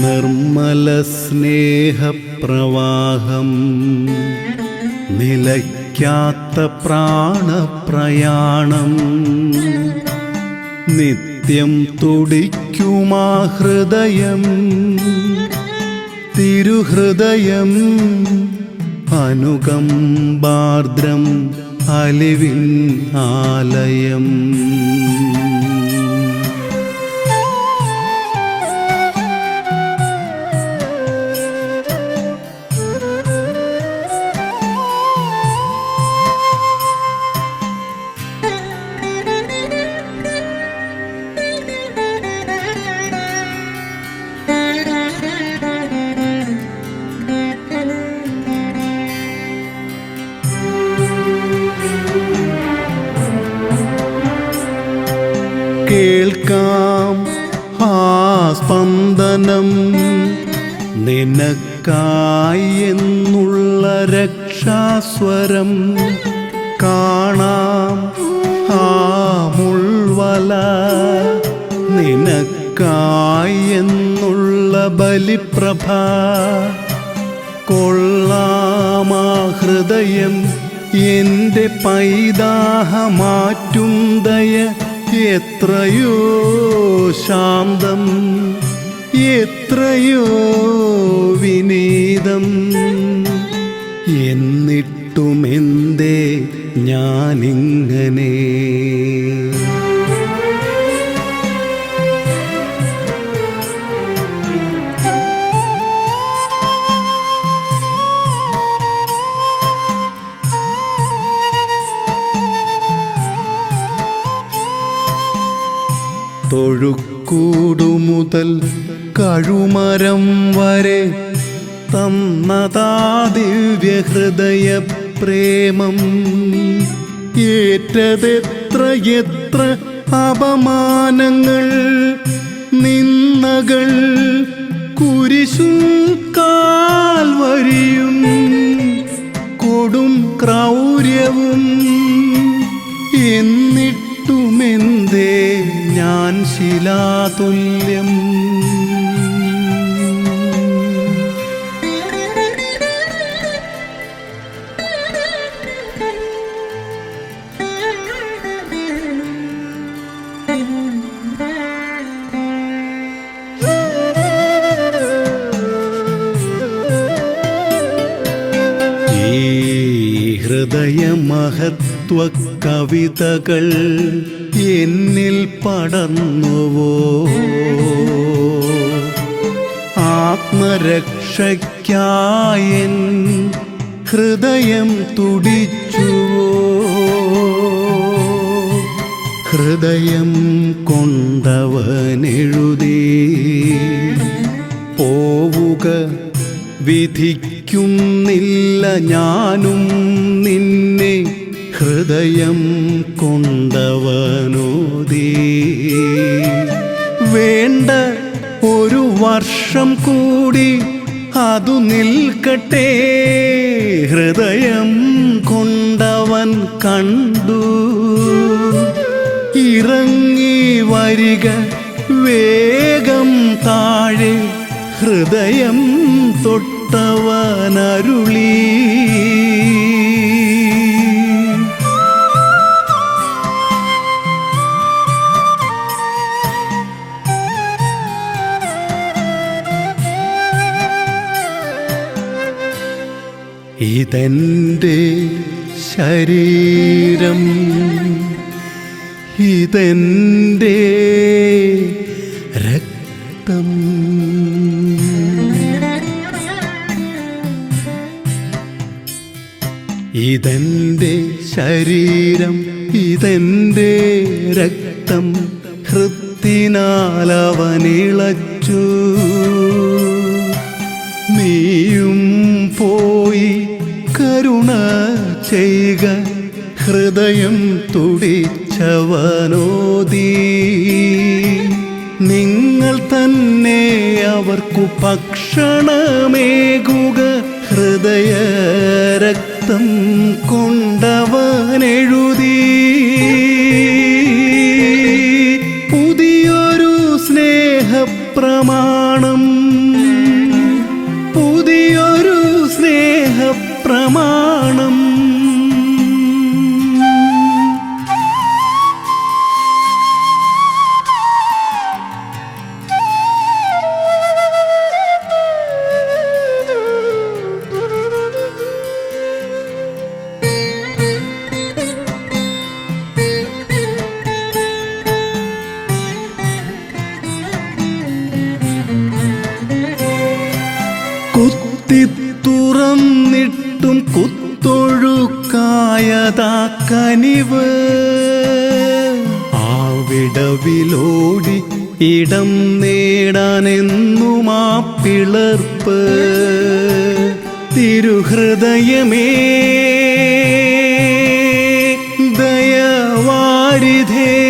നിർമ്മല സ്നേഹപ്രവാഹം നിലയ്ക്കാത്ത പ്രാണപ്രയാണം നിത്യം തുടിക്കുമാ ഹൃദയം തിരുഹൃദയം അനുകമ്പാർദ്രം അലിവിൻ ആലയം. കേൾക്കാം. ആ സ്പന്ദനം നിനക്കായി എന്നുള്ള രക്ഷാസ്വരം കാണാം. ആ മുൾവല നിനക്കായി എന്നുള്ള ബലിപ്രഭ കൊള്ളാമാ ഹൃദയം എന്റെ പൈതാഹമാറ്റും ദയ എത്രയോ ശാന്തം എത്രയോ തൊഴുക്കൂടു മുതൽ കഴുമരം വരെ തന്നതാ ദിവ്യഹൃദയ പ്രേമം ഏറ്റതെത്ര എത്ര അപമാനങ്ങൾ നിന്നകൾ കുരിശും കാൽവരിയും കൊടും ക്രൗര്യവും എന്നിട്ടുമെന്തേ ഞാൻ ശിലാതുല്യം. ഹൃദയമഹത്വ കവിതകൾ എന്നിൽ പടന്നുവോ ആത്മരക്ഷയ്ക്കായൻ ഹൃദയം തുടിച്ചുവോ? ഹൃദയം കൊണ്ടവനെഴുതി പോവുക വിധിക്കുന്നില്ല ഞാനും നിന്നെ ഹൃദയം കൊണ്ടവനോദി വേണ്ട ഒരു വർഷം കൂടി അതു നിൽക്കട്ടെ. ഹൃദയം കൊണ്ടവൻ കണ്ടു. ഇറങ്ങി വരിക വേഗം താഴെ. ഹൃദയം തൊട്ടവനരുളീ. ഇതെന്റെ ശരീരം ഇതെന്റെ രക്തം. ഇതെന്റെ ശരീരം ഇതെന്റെ രക്തം ഹൃത്തിനാലവനിളച്ചു. നീയും പോയി കരുണ ചെയ്യുക ഹൃദയം തുടിച്ചവനോദീ. നിങ്ങൾ തന്നെ അവർക്കു ഭക്ഷണമേകുക ഹൃദയ രക്തം കൊണ്ടവനെഴുതി കുത്തിത്തുറന്നിട്ടും കുത്തൊഴുക്കായതാ കനിവ്. ആ വിടവിലോടി ഇടം നേടാനെന്നും ആ പിളർപ്പ്. തിരുഹൃദയമേ ദയവാരിധേ.